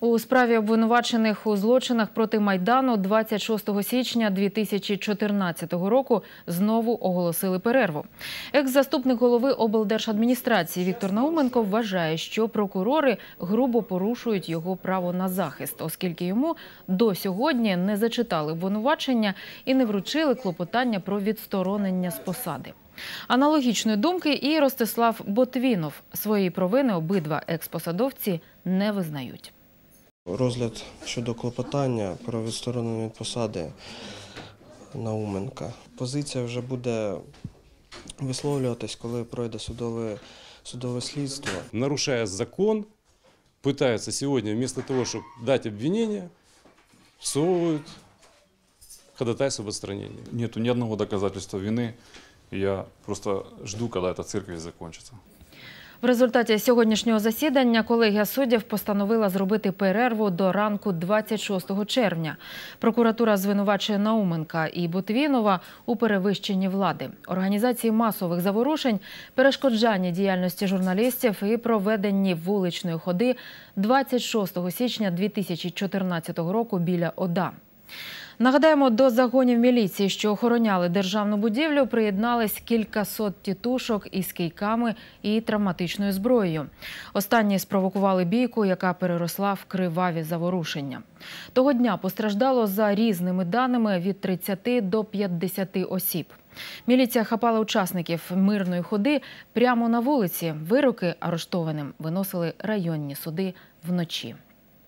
У справі обвинувачених у злочинах проти Майдану 26 січня 2014 року знову оголосили перерву. Екс-заступник голови облдержадміністрації Віктор Науменко вважає, що прокурори грубо порушують його право на захист, оскільки йому до сьогодні не зачитали обвинувачення і не вручили клопотання про відсторонення з посади. Аналогічної думки і Ростислав Ботвінов. Свої провини обидва експосадовці не визнають. Розгляд щодо клопотання про відсторонення від посади Науменка. Позиція вже буде висловлюватись, коли пройде судове, судове слідство. нарушая закон, пытаются сегодня вместо того, чтобы дать обвинение, всовывают ходатайство об отстранении. Нету ни одного доказательства вины. Я просто жду, когда эта церковь закончится. В результаті сьогоднішнього засідання колегія суддів постановила зробити перерву до ранку 26 червня. Прокуратура звинувачує Науменка і Ботвінова у перевищенні влади, організації масових заворушень, перешкоджанні діяльності журналістів і проведенні вуличної ходи 26 січня 2014 року біля ОДА. Нагадаємо, до загонів міліції, що охороняли державну будівлю, приєднались кількасот тітушок із кийками і травматичною зброєю. Останні спровокували бійку, яка переросла в криваві заворушення. Того дня постраждало за різними даними від 30 до 50 осіб. Міліція хапала учасників мирної ходи прямо на вулиці. Вироки арештованим виносили районні суди вночі.